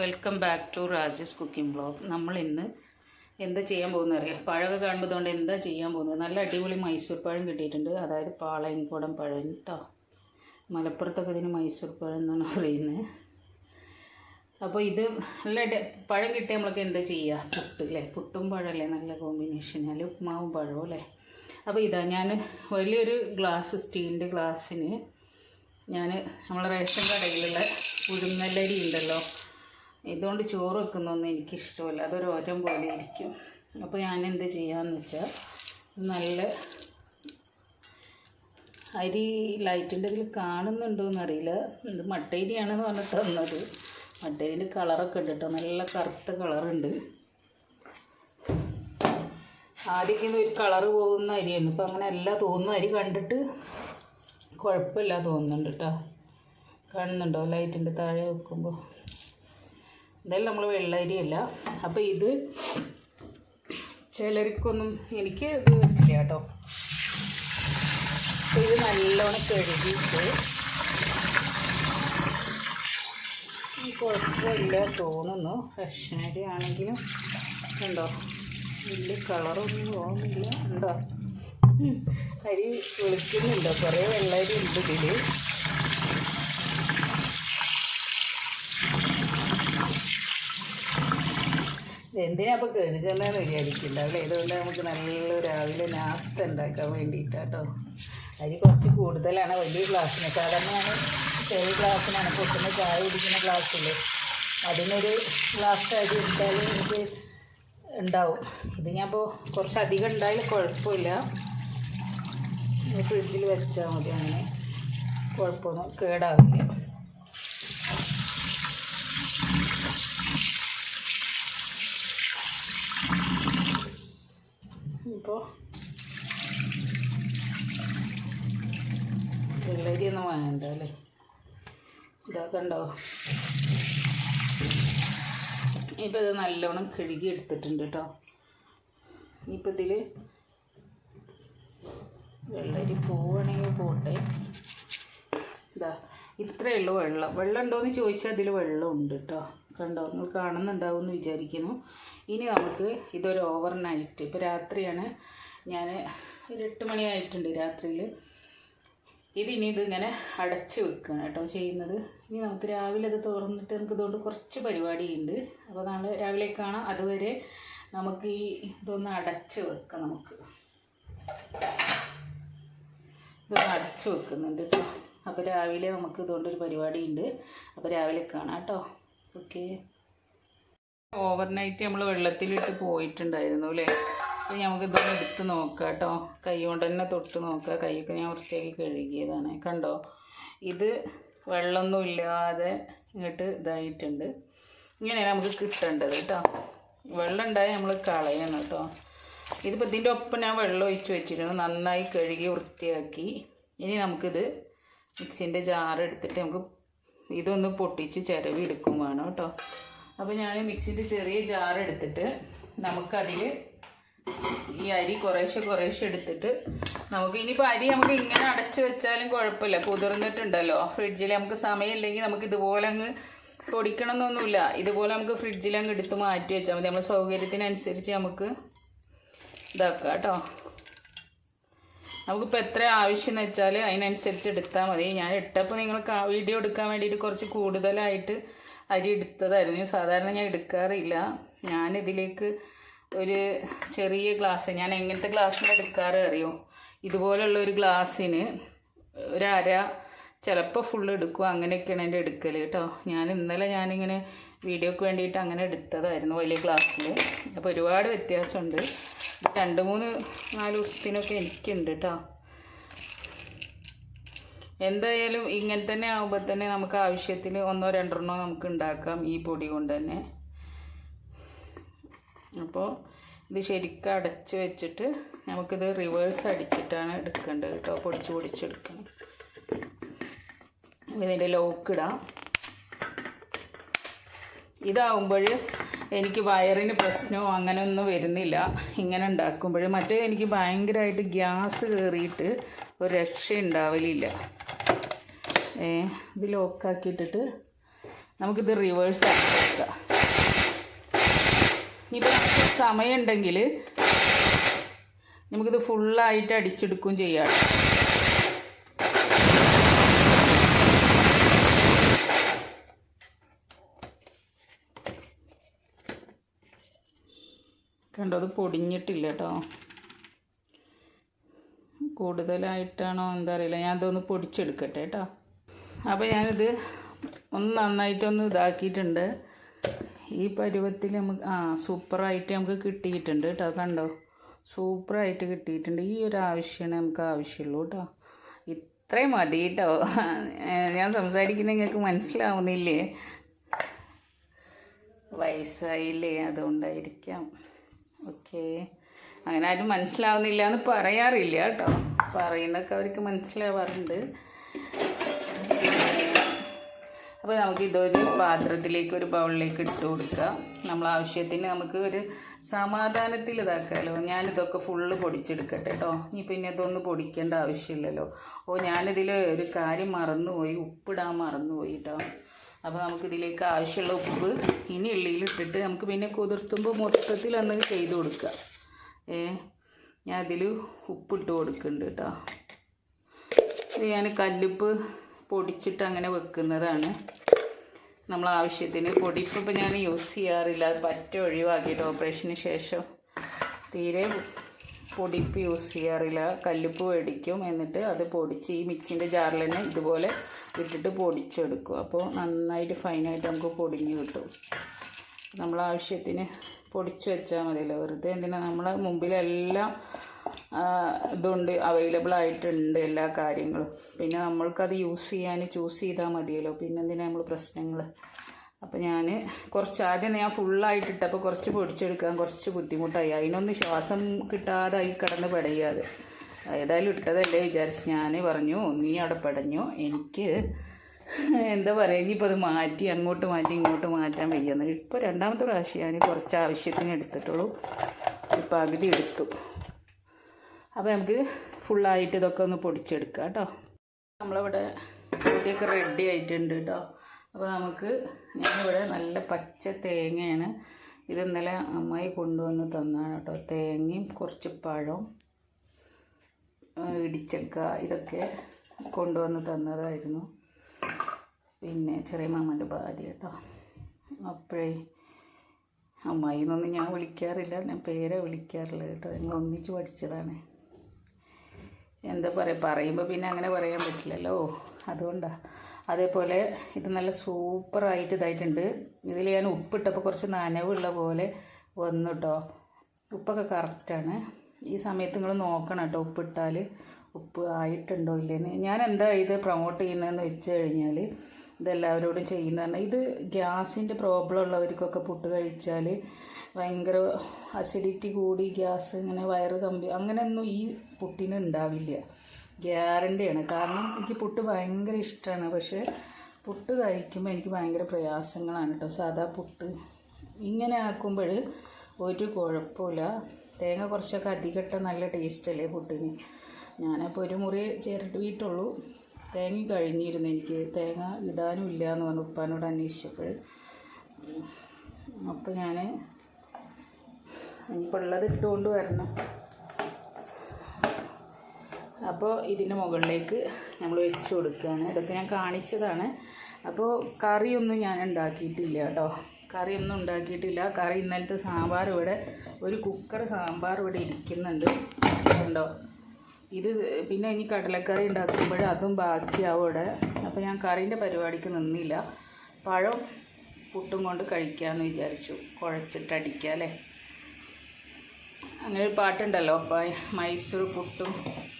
Welcome back to Rajesh cooking blog നമ്മൾ ഇന്ന് എന്താ ചെയ്യാൻ പോകുന്നത് അറിയാം? പഴമൊക്കെ കാണുമ്പോൾ കൊണ്ട് എന്താ ചെയ്യാൻ പോകുന്നത്? നല്ല അടിപൊളി മൈസൂർ പഴം കിട്ടിയിട്ടുണ്ട്. അതായത് പാളയംകുടം പഴം കേട്ടോ മലപ്പുറത്തൊക്കെ ഇതിന് മൈസൂർ പഴം എന്നാണ് പറയുന്നത്. അപ്പോൾ ഇത് നല്ല പഴം കിട്ടിയാൽ നമ്മൾക്ക് എന്താ ചെയ്യുക? പുട്ട് അല്ലേ പുട്ടും പഴമല്ലേ? നല്ല കോമ്പിനേഷൻ അല്ലെങ്കിൽ ഉപ്മാവും പഴവും അല്ലേ അപ്പോൾ ഇതാ ഞാൻ വലിയൊരു ഗ്ലാസ് സ്റ്റീലിന്റെ ഗ്ലാസ്സിന് ഞാൻ നമ്മളെ റേഷൻ കടയിലുള്ള ഉഴുന്നല്ലരി ഉണ്ടല്ലോ. ഇതുകൊണ്ട് ചോറ് വെക്കുന്നൊന്നും എനിക്കിഷ്ടമല്ല. അതൊരു ഓരം പോലെ ഇരിക്കും. അപ്പോൾ ഞാൻ എന്ത് ചെയ്യാമെന്ന് വെച്ചാൽ നല്ല അരി ലൈറ്റിന്റെ ഇതിൽ കാണുന്നുണ്ടോയെന്ന് അറിയില്ല ഇത് മട്ടേരിയാണെന്ന് പറഞ്ഞ് തന്നത്. മട്ടേരിന്റെ കളറൊക്കെ ഉണ്ട് കേട്ടോ നല്ല കറുത്ത കളറുണ്ട്. ആദ്യമൊക്കെ ഒരു കളറ് പോകുന്ന അരിയാണ് ഇപ്പം അങ്ങനെ എല്ലാ തോന്നുന്ന. അരി കണ്ടിട്ട് കുഴപ്പമില്ല തോന്നുന്നുണ്ട് കേട്ടോ കാണുന്നുണ്ടോ ലൈറ്റിന്റെ താഴെ വെക്കുമ്പോൾ എന്തായാലും നമ്മൾ വെള്ളരിയല്ല. അപ്പോൾ ഇത് ചിലർക്കൊന്നും എനിക്ക് ഇത് പറ്റില്ല കേട്ടോ. അപ്പോൾ ഇത് നല്ലോണം കഴുകിയിട്ട് കുഴപ്പമില്ല തോന്നുന്നു. അരി ആണെങ്കിലും ഉണ്ടോ? വലിയ കളറൊന്നും തോന്നുന്നില്ല ഉണ്ടോ? അരി വെളുക്കുന്നുണ്ടോ? കുറേ വെള്ളരി ഉണ്ട് ഇതിൽ എന്തിനാ അപ്പോൾ കഴുകുന്നതെന്ന് വിചാരിക്കില്ല അല്ലേ? ഇതുകൊണ്ട് നമുക്ക് നല്ല രാവിലെ നാസ്ത ഉണ്ടാക്കാൻ വേണ്ടിയിട്ടാട്ടോ. അരി കുറച്ച് കൂടുതലാണ് വലിയ ഗ്ലാസ്സിന്. സാധാരണ ചെറിയ ഗ്ലാസ്സിനാണ്. പൊട്ടുന്ന ചായ കുടിക്കുന്ന ഗ്ലാസ്സിൽ അതിനൊരു ഗ്ലാസ് അരി എടുത്താൽ എനിക്ക് ഉണ്ടാവും. ഇത് ഞാൻ ഇപ്പോൾ കുറച്ച് അധികം ഉണ്ടായാലും കുഴപ്പമില്ല. ഫ്രിഡ്ജിൽ വെച്ചാൽ മതി അങ്ങനെ. കുഴപ്പമൊന്നും കേടാവില്ല. ഇപ്പോൾ വെള്ളരിയൊന്നും വേണ്ട അല്ലേ? ഇതാ കണ്ടോ ഇപ്പം ഇത് നല്ലോണം കഴുകി എടുത്തിട്ടുണ്ട് കേട്ടോ. ഇപ്പം ഇതിൽ വെള്ളരി പോവുകയാണെങ്കിൽ പോട്ടെ. ഇതാ ഇത്രയേ ഉള്ളൂ വെള്ളം. വെള്ളം ഉണ്ടോയെന്ന് ചോദിച്ചാൽ അതിൽ വെള്ളം ഉണ്ട് കേട്ടോ. കണ്ടോ? നിങ്ങൾ കാണുന്നുണ്ടാവും എന്ന് വിചാരിക്കുന്നു. ഇനി നമുക്ക് ഇതൊരു ഓവർ നൈറ്റ് ഇപ്പോൾ രാത്രിയാണ്. ഞാൻ ഒരു എട്ട് മണിയായിട്ടുണ്ട് രാത്രിയിൽ ഇതിനി ഇതിങ്ങനെ അടച്ച് വെക്കുകയാണ് കേട്ടോ ചെയ്യുന്നത്. ഇനി നമുക്ക് രാവിലെ അത് തുറന്നിട്ട് നമുക്ക് ഇതുകൊണ്ട് കുറച്ച് പരിപാടിയുണ്ട്. അപ്പോൾ നാളെ രാവിലെ കാണാം അതുവരെ നമുക്ക് ഈ ഇതൊന്ന് അടച്ച് വെക്കാം നമുക്ക്. ഇതൊന്ന് അടച്ച് വെക്കുന്നുണ്ട് കേട്ടോ. അപ്പോൾ രാവിലെ നമുക്ക് ഇതുകൊണ്ടൊരു പരിപാടിയുണ്ട്. അപ്പോൾ രാവിലെ കാണാം കേട്ടോ. ഓക്കെ. ഓവർനൈറ്റ് നമ്മൾ വെള്ളത്തിലിട്ട് പോയിട്ടുണ്ടായിരുന്നു അല്ലേ അപ്പോൾ നമുക്ക് ഇതൊന്ന് എടുത്ത് നോക്കാം കേട്ടോ കൈ കൊണ്ട് തന്നെ തൊട്ട് നോക്കുക കൈയൊക്കെ ഞാൻ വൃത്തിയാക്കി കഴുകിയതാണ്. കണ്ടോ? ഇത് വെള്ളമൊന്നും ഇല്ലാതെ ഇങ്ങോട്ട് ഇതായിട്ടുണ്ട്. ഇങ്ങനെയാണ് നമുക്ക് കിട്ടേണ്ടത് കേട്ടോ വെള്ളം ഉണ്ടായാൽ നമ്മൾ കളയണം കേട്ടോ ഇതിപ്പോൾ ഇതിന്റെ ഒപ്പം ഞാൻ വെള്ളം ഒഴിച്ച് വെച്ചിരുന്നു. നന്നായി കഴുകി വൃത്തിയാക്കി. ഇനി നമുക്കിത് മിക്സിന്റെ ജാർ എടുത്തിട്ട് നമുക്ക് ഇതൊന്ന് പൊട്ടിച്ച് ചിരവി എടുക്കും വേണം കേട്ടോ അപ്പോൾ ഞാൻ മിക്സിന്റെ ചെറിയ ജാർ എടുത്തിട്ട് നമുക്കതിൽ ഈ അരി കുറേശ്ശെ കുറേശ്ശെ എടുത്തിട്ട് നമുക്ക് ഇനിയിപ്പോൾ അരി നമുക്ക് ഇങ്ങനെ അടച്ചു വെച്ചാലും കുഴപ്പമില്ല. കുതിർന്നിട്ടുണ്ടല്ലോ. ഫ്രിഡ്ജിൽ നമുക്ക് സമയമില്ലെങ്കിൽ നമുക്ക് ഇതുപോലെ അങ്ങ് പൊടിക്കണം എന്നൊന്നുമില്ല ഇതുപോലെ നമുക്ക് ഫ്രിഡ്ജിൽ അങ്ങ് എടുത്ത് മാറ്റി വെച്ചാൽ മതി. നമ്മുടെ സൗകര്യത്തിനനുസരിച്ച് നമുക്ക് ഇതാക്കാം കേട്ടോ. നമുക്കിപ്പോൾ എത്ര ആവശ്യം എന്ന് വെച്ചാൽ അതിനനുസരിച്ച് എടുത്താൽ മതി. ഞാൻ ഇട്ടപ്പോൾ നിങ്ങൾക്ക് വീഡിയോ എടുക്കാൻ വേണ്ടിയിട്ട് കുറച്ച് കൂടുതലായിട്ട് അരി എടുത്തതായിരുന്നു. സാധാരണ ഞാൻ എടുക്കാറില്ല. ഞാനിതിലേക്ക് ഒരു ചെറിയ ഗ്ലാസ് ഞാൻ എങ്ങനത്തെ ഗ്ലാസ്സിന് എടുക്കാറ് അറിയോ? ഇതുപോലുള്ള ഒരു ഗ്ലാസ്സിന് ഒരര ചിലപ്പോൾ ഫുള്ള് എടുക്കും. അങ്ങനെയൊക്കെയാണ് എന്റെ എടുക്കൽ കേട്ടോ. ഞാൻ ഇന്നലെ ഞാനിങ്ങനെ വീഡിയോക്ക് വേണ്ടിയിട്ട് അങ്ങനെ എടുത്തതായിരുന്നു വലിയ ഗ്ലാസ്സിൽ അപ്പോൾ ഒരുപാട് വ്യത്യാസമുണ്ട്. രണ്ട് മൂന്ന് നാല് ദിവസത്തിനൊക്കെ എനിക്കുണ്ട് കേട്ടോ. എന്തായാലും ഇങ്ങനെ തന്നെ ആകുമ്പോൾ തന്നെ നമുക്ക് ആവശ്യത്തിന് ഒന്നോ രണ്ടെണ്ണോ നമുക്ക് ഉണ്ടാക്കാം ഈ പൊടി കൊണ്ട് തന്നെ. അപ്പോൾ ഇത് ശരിക്കും അടച്ച് വെച്ചിട്ട് നമുക്കിത് റിവേഴ്സ് അടിച്ചിട്ടാണ് എടുക്കേണ്ടത് കേട്ടോ. പൊടിച്ച് പൊടിച്ചെടുക്കണം ഇതിന്റെ ലോക്ക് ഇടാം. ഇതാവുമ്പോൾ എനിക്ക് വയറിന് പ്രശ്നമോ അങ്ങനെയൊന്നും വരുന്നില്ല. ഇങ്ങനെ ഉണ്ടാക്കുമ്പോൾ മറ്റേ എനിക്ക് ഭയങ്കരമായിട്ട് ഗ്യാസ് കയറിയിട്ട് ഒരു രക്ഷ ഉണ്ടാവലില്ല ഏ ഇത് ലോക്കാക്കിയിട്ടിട്ട് നമുക്കിത് റിവേഴ്സ് ആക്കി ഇനിയിപ്പോൾ സമയമുണ്ടെങ്കിൽ നമുക്കിത് ഫുള്ളായിട്ട് അടിച്ചെടുക്കുകയും ചെയ്യാം. കണ്ടോ? അത് പൊടിഞ്ഞിട്ടില്ല കേട്ടോ. കൂടുതലായിട്ടാണോ എന്താ അറിയില്ല. ഞാൻ അതൊന്ന് പൊടിച്ചെടുക്കട്ടെ കേട്ടോ. അപ്പോൾ ഞാനിത് ഒന്ന് നന്നായിട്ടൊന്ന് ഇതാക്കിയിട്ടുണ്ട്. ഈ പരുവത്തിൽ നമുക്ക് ആ സൂപ്പറായിട്ട് നമുക്ക് കിട്ടിയിട്ടുണ്ട് കേട്ടോ. കണ്ടോ? സൂപ്പറായിട്ട് കിട്ടിയിട്ടുണ്ട്. ഈ ഒരു ആവശ്യമാണ് നമുക്ക് ആവശ്യമുള്ളൂ കേട്ടോ. ഇത്രയും മതി കേട്ടോ. ഞാൻ സംസാരിക്കുന്നത് നിങ്ങൾക്ക് മനസ്സിലാവുന്നില്ലേ? വയസ്സായില്ലേ? അതുകൊണ്ടായിരിക്കാം. ഓക്കെ. അങ്ങനെ ആരും മനസ്സിലാവുന്നില്ല എന്ന് പറയാറില്ല കേട്ടോ. പറയുന്നൊക്കെ അവർക്ക് മനസ്സിലാവാറുണ്ട്. അപ്പോൾ നമുക്ക് ഇതൊരു പാത്രത്തിലേക്ക് ഒരു ബൗളിലേക്ക് ഇട്ട് കൊടുക്കാം. നമ്മൾ ആവശ്യത്തിന് നമുക്ക് ഒരു സമാധാനത്തിൽ ഇതാക്കാമല്ലോ ഞാനിതൊക്കെ ഫുള്ള് പൊടിച്ചെടുക്കട്ടെ കേട്ടോ ഇനി പിന്നെ ഇതൊന്നും പൊടിക്കേണ്ട ആവശ്യമില്ലല്ലോ. ഓ ഞാനിതിൽ ഒരു കാര്യം മറന്നുപോയി. ഉപ്പിടാൻ മറന്നുപോയി കേട്ടോ അപ്പോൾ നമുക്ക് ഇതിലേക്ക് ആവശ്യമുള്ള ഉപ്പ് ഇനി എള്ളിയിലിട്ടിട്ട് നമുക്ക് പിന്നെ കുതിർത്തുമ്പോൾ മൊത്തത്തിൽ ഒന്ന് ചെയ്ത് കൊടുക്കുക. ഏ ഞാൻ അതിൽ ഉപ്പിട്ട് കൊടുക്കുന്നുണ്ട് കേട്ടോ. ഞാൻ കല്ലുപ്പ് പൊടിച്ചിട്ട് അങ്ങനെ വെക്കുന്നതാണ്. നമ്മൾ ആവശ്യത്തിന് പൊടിപ്പ് ഞാൻ യൂസ് ചെയ്യാറില്ല. അത് പറ്റ ഒഴിവാക്കിയിട്ട് ഓപ്പറേഷന് ശേഷം തീരെ പൊടിപ്പ് യൂസ് ചെയ്യാറില്ല. കല്ലുപ്പ് മേടിക്കും എന്നിട്ട് അത് പൊടിച്ച് ഈ മിക്സിന്റെ ജാറിൽ തന്നെ ഇതുപോലെ ഇട്ടിട്ട് പൊടിച്ചെടുക്കും. അപ്പോൾ നന്നായിട്ട് ഫൈനായിട്ട് നമുക്ക് പൊടിഞ്ഞ് കിട്ടും. നമ്മൾ ആവശ്യത്തിന് പൊടിച്ച് വെച്ചാൽ മതിയല്ലോ. വെറുതെ എന്തിനാ? നമ്മളെ മുമ്പിലെല്ലാം ഇതുണ്ട്. അവൈലബിൾ ആയിട്ടുണ്ട് എല്ലാ കാര്യങ്ങളും. പിന്നെ നമ്മൾക്കത് യൂസ് ചെയ്യാൻ ചൂസ് ചെയ്താൽ മതിയല്ലോ. പിന്നെ എന്തിനാ നമ്മൾ പ്രശ്നങ്ങൾ അപ്പോൾ ഞാൻ കുറച്ച് ആദ്യം ഞാൻ ഫുള്ളായിട്ട് ഇട്ടപ്പോൾ കുറച്ച് പൊടിച്ചെടുക്കാൻ കുറച്ച് ബുദ്ധിമുട്ടായി. അതിനൊന്ന് ശ്വാസം കിട്ടാതെ അതിൽ കിടന്ന് പെടയാതെ. ഏതായാലും ഇട്ടതല്ലേ വിചാരിച്ച് ഞാൻ പറഞ്ഞു നീ അവിടെ പടഞ്ഞു? എനിക്ക് എന്താ പറയുക ഇനിയിപ്പോൾ അത് മാറ്റി അങ്ങോട്ട് മാറ്റി ഇങ്ങോട്ട് മാറ്റാൻ വയ്യെന്ന് ഇപ്പോൾ രണ്ടാമത്തെ പ്രാവശ്യം ഞാൻ കുറച്ച് ആവശ്യത്തിന് എടുത്തിട്ടുള്ളൂ. പകുതി എടുത്തു. അപ്പോൾ നമുക്ക് ഫുള്ളായിട്ട് ഇതൊക്കെ ഒന്ന് പൊടിച്ചെടുക്കാം കേട്ടോ. നമ്മളിവിടെ റെഡി ആയിട്ടുണ്ട് കേട്ടോ. അപ്പോൾ നമുക്ക് ഞാനിവിടെ നല്ല പച്ച തേങ്ങയാണ്. ഇത് ഇന്നലെ അമ്മായി കൊണ്ടുവന്ന് തന്നാണ് കേട്ടോ. തേങ്ങയും കുറച്ച് പഴവും ഇടിച്ചക്ക ഇതൊക്കെ കൊണ്ടുവന്ന് തന്നതായിരുന്നു. പിന്നെ ചെറിയ മാമന്റെ ഭാര്യ കേട്ടോ. അപ്പോഴേ അമ്മായി എന്നൊന്നും ഞാൻ വിളിക്കാറില്ല. ഞാൻ പേരെ വിളിക്കാറില്ല കേട്ടോ. ഞങ്ങൾ ഒന്നിച്ച് പഠിച്ചതാണ്. എന്താ പറയുക പറയുമ്പോൾ പിന്നെ അങ്ങനെ പറയാൻ പറ്റില്ലല്ലോ. അതുകൊണ്ടാണ് അതേപോലെ ഇത് നല്ല സൂപ്പറായിട്ട് ഇതായിട്ടുണ്ട്. ഇതിൽ ഞാൻ ഉപ്പിട്ടപ്പോൾ കുറച്ച് നനവുള്ള പോലെ വന്നു കേട്ടോ ഉപ്പൊക്കെ കറക്റ്റാണ് ഈ സമയത്ത് നിങ്ങൾ നോക്കണം കേട്ടോ ഉപ്പിട്ടാൽ ഉപ്പ് ആയിട്ടുണ്ടോ ഇല്ലേന്ന്. ഞാൻ എന്താ ഇത് പ്രൊമോട്ട് ചെയ്യുന്നതെന്ന് വെച്ച് കഴിഞ്ഞാൽ ഇതെല്ലാവരോടും ചെയ്യുന്നതാണ് ഇത് ഗ്യാസിന്റെ പ്രോബ്ലം ഉള്ളവർക്കൊക്കെ പുട്ട് കഴിച്ചാൽ ഭയങ്കര അസിഡിറ്റി കൂടി ഗ്യാസ് ഇങ്ങനെ വയറ് കമ്പി അങ്ങനെയൊന്നും ഈ പുട്ടിന് ഉണ്ടാവില്ല. ഗ്യാരണ്ടിയാണ് കാരണം എനിക്ക് പുട്ട് ഭയങ്കര ഇഷ്ടമാണ് പക്ഷേ പുട്ട് കഴിക്കുമ്പോൾ എനിക്ക് ഭയങ്കര പ്രയാസങ്ങളാണ് കേട്ടോ സാധാ പുട്ട് ഇങ്ങനെ ആക്കുമ്പോൾ ഒരു കുഴപ്പമില്ല തേങ്ങ കുറച്ചൊക്കെ അധികട്ട നല്ല ടേസ്റ്റ് അല്ലേ പുട്ടിന്? ഞാനപ്പോൾ ഒരു മുറി ചേർത്തിട്ടുള്ളൂ. തേങ്ങ കഴിഞ്ഞിരുന്നു എനിക്ക് തേങ്ങ ഇടാനും ഇല്ല എന്ന് പറഞ്ഞു ഉപ്പാനോട് അന്വേഷിച്ചപ്പോൾ. അപ്പോൾ ഞാൻ ഇനിയിപ്പോൾ ഉള്ളത് ഇട്ടുകൊണ്ട് വരണം. അപ്പോൾ ഇതിന്റെ മുകളിലേക്ക് നമ്മൾ വെച്ച് കൊടുക്കുകയാണ് ഇതൊക്കെ ഞാൻ കാണിച്ചതാണ്. അപ്പോൾ കറിയൊന്നും ഞാൻ ഉണ്ടാക്കിയിട്ടില്ല കേട്ടോ. കറിയൊന്നും ഉണ്ടാക്കിയിട്ടില്ല. കറി ഇന്നലത്തെ സാമ്പാർ ഇവിടെ ഒരു കുക്കർ സാമ്പാർ ഇവിടെ ഇരിക്കുന്നുണ്ട്. ഉണ്ടോ ഇത് പിന്നെ ഇനി കടലക്കറി ഉണ്ടാക്കുമ്പോൾ അതും ബാക്കിയാവും ഇവിടെ അപ്പോൾ ഞാൻ കറീന്റെ പരിപാടിക്ക് നിന്നില്ല. പഴം പുട്ടും കൊണ്ട് കഴിക്കാമെന്ന് വിചാരിച്ചു. കുഴച്ചിട്ട് അടിക്കാം അല്ലേ? അങ്ങനെ ഒരു പാട്ടുണ്ടല്ലോ മൈസൂർ പുട്ടും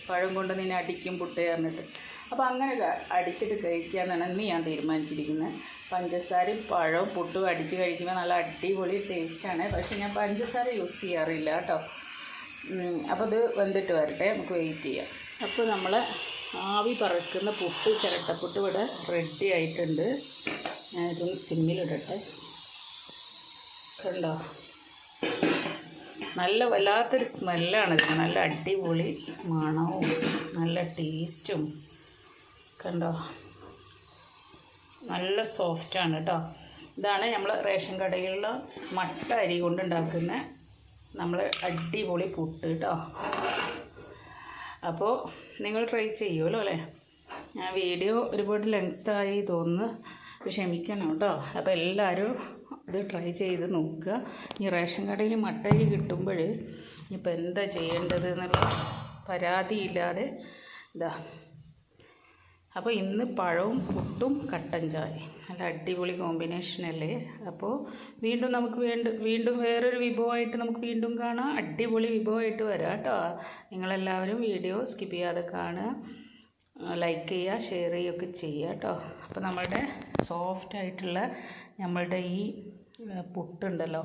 പഴം കൊണ്ട് നിന്നെ അടിക്കും പുട്ട് പറഞ്ഞിട്ട്. അപ്പോൾ അങ്ങനെ അടിച്ചിട്ട് അടിച്ചിട്ട് കഴിക്കാമെന്നാണ് ഇന്ന് ഞാൻ തീരുമാനിച്ചിരിക്കുന്നത്. പഞ്ചസാരയും പഴവും പുട്ടും അടിച്ച് കഴിക്കുമ്പോൾ നല്ല അടിപൊളി ടേസ്റ്റാണ് പക്ഷേ ഞാൻ പഞ്ചസാര യൂസ് ചെയ്യാറില്ല കേട്ടോ. അപ്പോൾ ഇത് വെന്തിട്ട് വരട്ടെ നമുക്ക് വെയിറ്റ് ചെയ്യാം. അപ്പോൾ നമ്മൾ ആവി പറക്കുന്ന പുട്ട് ചിരട്ടപ്പുട്ട് ഇവിടെ റെഡി ആയിട്ടുണ്ട്. ഞാനിതൊന്ന് സിമ്മിലിടട്ടെ. കണ്ടോ? നല്ല വല്ലാത്തൊരു സ്മെല്ലാണ് ഇത്. നല്ല അടിപൊളി മണവും നല്ല ടേസ്റ്റും കണ്ടോ? നല്ല സോഫ്റ്റാണ് കേട്ടോ ഇതാണ് നമ്മൾ റേഷൻ കടയിലുള്ള മട്ട അരി കൊണ്ട് ഉണ്ടാക്കുന്ന നമ്മൾ അടിപൊളി പുട്ട് കേട്ടോ അപ്പോൾ നിങ്ങൾ ട്രൈ ചെയ്യുമല്ലോ അല്ലേ? ഞാൻ വീഡിയോ ഒരുപാട് ലെങ്ത്തായി തോന്നുന്നു. ക്ഷമിക്കണം കേട്ടോ അപ്പോൾ എല്ലാവരും ഇത് ട്രൈ ചെയ്ത് നോക്കുക. ഈ റേഷൻ കടയിൽ മട്ടരി കിട്ടുമ്പോൾ ഇപ്പോൾ എന്താ ചെയ്യേണ്ടത് എന്നുള്ള പരാതിയില്ലാതെ ഇതാ. അപ്പോൾ ഇന്ന് പഴവും പുട്ടും കട്ടൻ ചായ നല്ല അടിപൊളി കോമ്പിനേഷൻ അല്ലേ? അപ്പോൾ വീണ്ടും നമുക്ക് വേണ്ട വീണ്ടും വേറൊരു വിഭവമായിട്ട് നമുക്ക് വീണ്ടും കാണാം. അടിപൊളി വിഭവമായിട്ട് വരാം കേട്ടോ. നിങ്ങളെല്ലാവരും വീഡിയോ സ്കിപ്പ് ചെയ്യാതെ കാണുക. ലൈക്ക് ചെയ്യുക ഷെയർ ചെയ്യുകയൊക്കെ ചെയ്യുക കേട്ടോ. അപ്പോൾ നമ്മളുടെ സോഫ്റ്റ് ആയിട്ടുള്ള നമ്മളുടെ ഈ പുട്ടുണ്ടല്ലോ.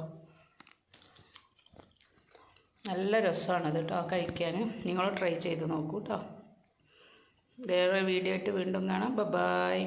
നല്ല രസമാണത് കേട്ടോ കഴിക്കാൻ. നിങ്ങൾ ട്രൈ ചെയ്ത് നോക്കൂ കേട്ടോ. വേറെ വീഡിയോ ആയിട്ട് വീണ്ടും കാണാം. ബൈ